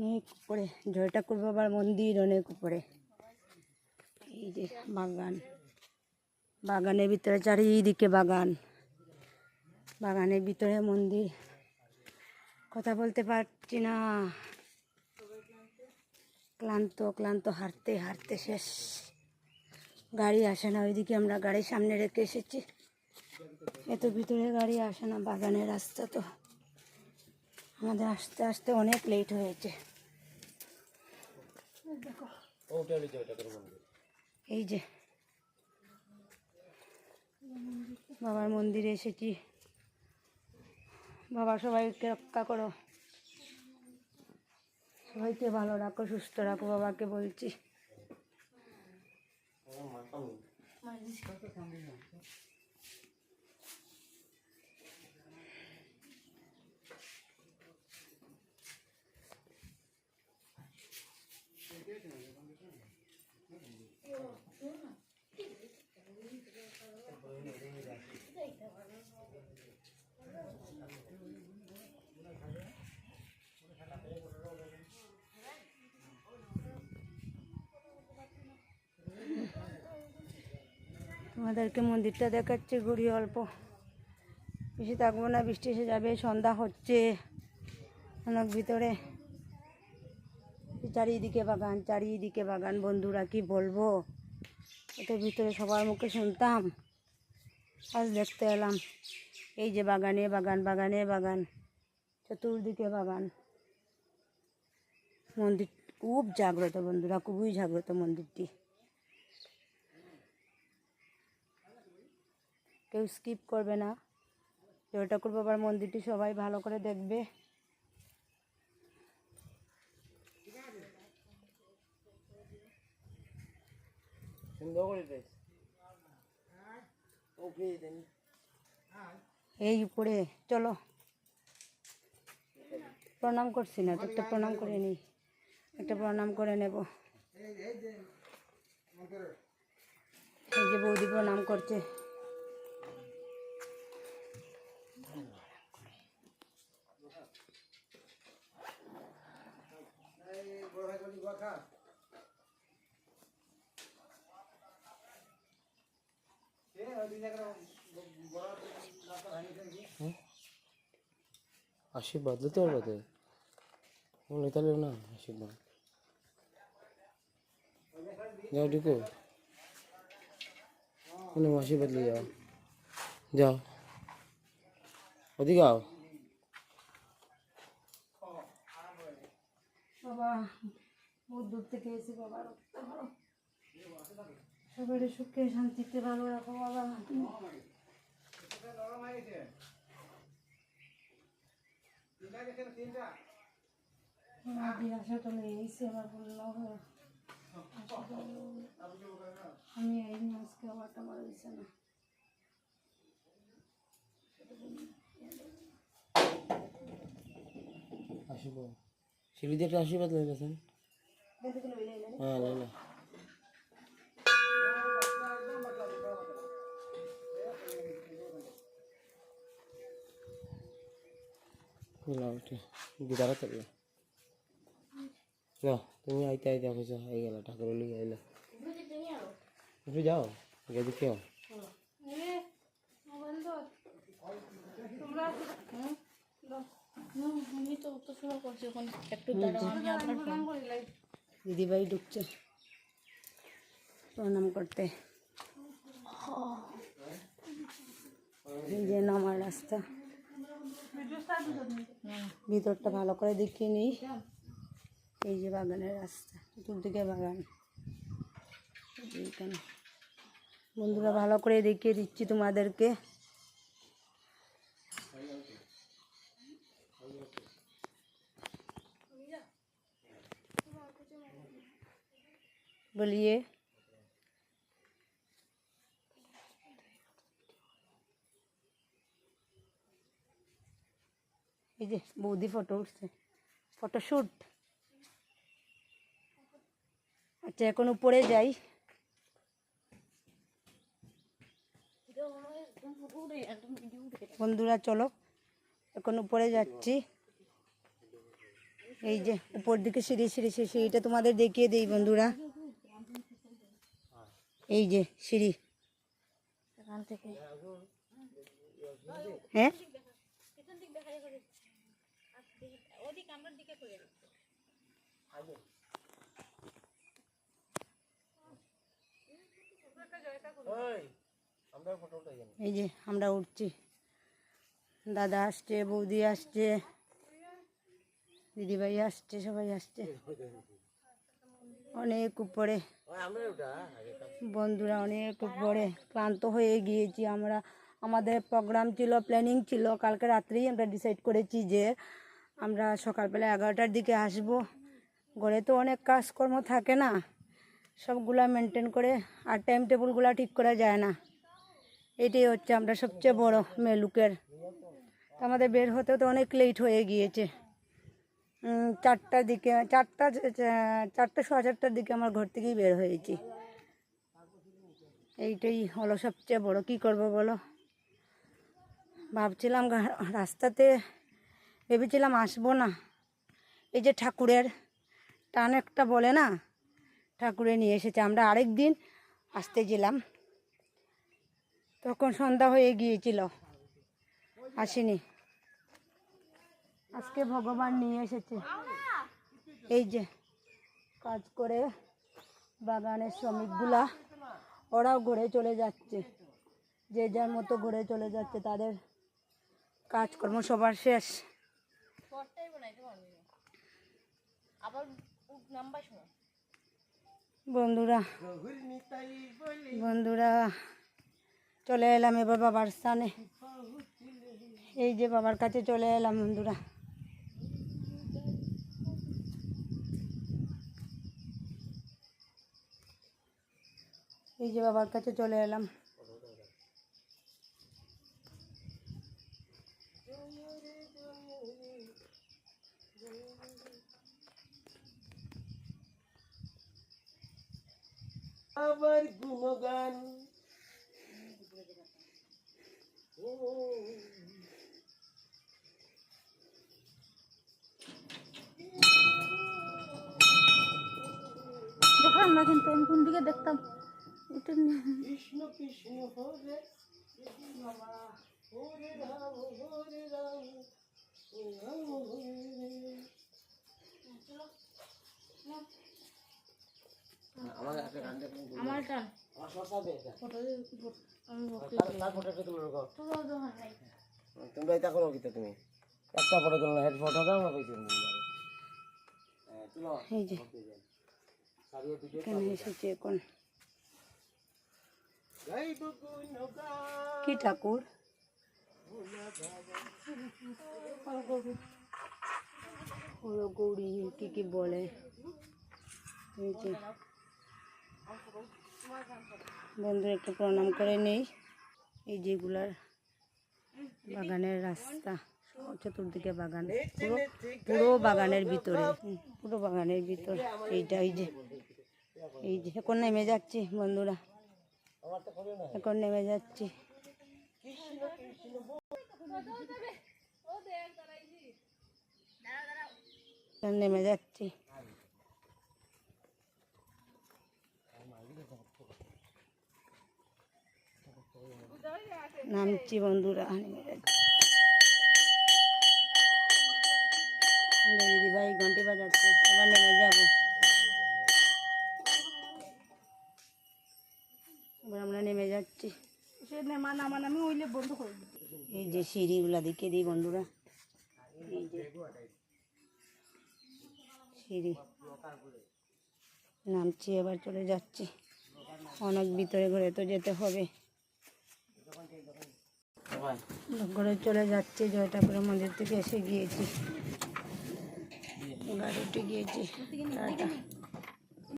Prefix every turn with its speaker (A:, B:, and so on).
A: অনেক উপরে জয় ঠাকুর বাবার মন্দির অনেক উপরে। এই যে বাগান, বাগানের ভিতরে, চারিদিকে বাগান। বাগানের ভিতরে মন্দির। কথা বলতে পারছি না। ক্লান্ত ক্লান্ত, হাঁটতে হাঁটতে শেষ। গাড়ি আসে না, ওইদিকে আমরা গাড়ি সামনে রেখে এসেছি। এত ভিতরে গাড়ি আসে না, বাগানের রাস্তা তো। আমাদের আসতে আসতে অনেক লেট হয়েছে। এই যে বাবার মন্দিরে এসেছি। বাবা সবাইকে রক্ষা করো। সবাইকে ভালো রাখো সুস্থ রাখো বাবাকে বলছি। তোমাদেরকে মন্দিরটা দেখাচ্ছে, ঘুরি অল্প। বেশি থাকব না, বৃষ্টি এসে যাবে, সন্ধ্যা হচ্ছে। অনেক ভিতরে। চারিদিকে বাগান চারিদিকে বাগান, বন্ধুরা কি বলব? এটার ভিতরে সবার মুখে শুনতাম। আজ দেখতে এলাম। এই যে বাগানে বাগান বাগানে বাগান, চতুর্দিকে বাগান। মন্দির খুব জাগ্রত বন্ধুরা, খুবই জাগ্রত মন্দিরটি। কেউ স্কিপ করবে না। জয় ঠাকুর বাবার মন্দিরটি সবাই ভালো করে দেখবে। এই উপরে, চলো। প্রণাম করছি না তো একটা প্রণাম করে নিই একটা প্রণাম করে নেব। এই যে বৌদি প্রণাম করছে।
B: আশীর্বাদ দিতে পারবে তো? বলে তাহলে না আশীর্বাদ যাও ঢুকো। কোনো আশীর্বাদ নিয়ে যাও। যাও। ওদিকে আও।
A: বাবা বহুত দূর থেকে এসে বাবা সবাই সুখে শান্তিতে ভালো রাখো বাবা। আশাটা হয়ে আমি এই না।
B: আশীর্বাদ। দিয়ে একটা আশীর্বাদ লয়ে হ্যাঁ গিটার তো না তুমি আইতে আইতে কইছো আই গেল ঠাকুর লিগে আইলা একটু যাও গিয়ে দেখে আও
C: আমি তো শুরু করছি ওখানে একটু দাঁড়াও আমি আপনার ফোন
A: দিদিভাই ঢুকছে প্রণাম করতে এই যে নামার রাস্তা ভিতরটা ভালো করে দেখিয়ে নিই এই যে বাগানের রাস্তা, চতুর্দিকে বাগান। এই যে এইখানে। বন্ধুরা, ভালো করে দেখিয়ে দিচ্ছি তোমাদেরকে। বলিয়ে এই যে বৌদি ফটো উঠছে ফটোশ্যুট আচ্ছা এখন উপরে যাই বন্ধুরা চলো এখন উপরে যাচ্ছি এই যে উপর দিকে সিঁড়ি সিঁড়ি সিঁড়ি তোমাদের দেখিয়ে দিই বন্ধুরা এই যে সিঁড়ি।
C: এখান থেকে।
A: হ্যাঁ? এই যে আমরা উঠছি। দাদা আসছে বৌদি আসছে দিদিভাই আসছে সবাই আসছে। অনেক উপরে। বন্ধুরা অনেক উপরে। ক্লান্ত হয়ে গিয়েছি আমরা। আমাদের প্রোগ্রাম ছিল প্ল্যানিং ছিল। কালকে রাত্রেই আমরা ডিসাইড করেছি যে আমরা সকালবেলা এগারোটার দিকে আসব। ঘরে তো অনেক কাজকর্ম থাকে না। সবগুলা মেনটেন করে আর টাইম টেবিলগুলো ঠিক করা যায় না। এটাই হচ্ছে আমরা সবচেয়ে বড় মেলুকের। আমাদের বের হতে তো অনেক লেট হয়ে গিয়েছে। চারটার দিকে, চারটা চারটা সোয়া চারটার দিকে আমার ঘর থেকেই বের হয়েছি। এইটাই হলো সবচেয়ে বড়। কি করব বলো? ভাবছিলাম রাস্তাতে ভেবেছিলাম আসব না। এই যে ঠাকুরের টান একটা বলে না, ঠাকুরে নিয়ে এসেছে। আমরা আরেক দিন আসতেছিলাম তখন সন্ধ্যা হয়ে গিয়েছিল। আসেনি। আজকে ভগবান নিয়ে এসেছে। এই যে কাজ করে বাগানের শ্রমিকগুলা, ওরাও ঘুরে চলে যাচ্ছে। যে যার মতো ঘুরে চলে যাচ্ছে, তাদের কাজকর্ম সবার শেষ। বন্ধুরা বন্ধুরা, চলে এলাম এবার বাবার স্থানে। এই যে বাবার কাছে চলে এলাম বন্ধুরা। এই যে বাবার কাছে চলে এলাম।
B: আবার গুণগান।
C: দেখলাম না কিন্তু আমি কোন দিকে দেখতাম।
B: কৃষ্ণ কৃষ্ণ হরে কৃষ্ণ হরে রাম হরে রাম রাম হরে আমার
C: টান।
B: তোমরা এটা করো কিতা তুমি। একটা ফটো তুলো না হেড ফটো দাও না তুমি হ্যাঁ তুলো।
A: এই যে। এখানে এসেছি এখন কি ঠাকুর? গৌরী কি কি বলে? বন্ধুরা, একটু প্রণাম করে নেই। এই যেগুলার বাগানের রাস্তা, চতুর্দিকে বাগান। পুরো পুরো বাগানের ভিতরে। পুরো বাগানের ভিতর। এইটা, এই যে। এই যে, এখন নেমে যাচ্ছি, বন্ধুরা। এখন নেমে যাচ্ছি। নেমে যাচ্ছি। নামছি বন্ধুরা নেমে যাচ্ছি। দিদি ভাই ঘন্টি বাজাচ্ছে এবার নেমে যাব। যাচ্ছি
C: সে নেমা নামা হইলে বন্ধ
A: এই যে সিঁড়িগুলা দেখিয়ে দিই বন্ধুরা। এই সিঁড়ি। নামছি, এবার চলে যাচ্ছি। অনেক ভিতরে ঘরে তো যেতে হবে। ঘরে চলে যাচ্ছি জয় ঠাকুরের মন্দির থেকে এসে গিয়েছি। গাড়ি উঠে গিয়েছি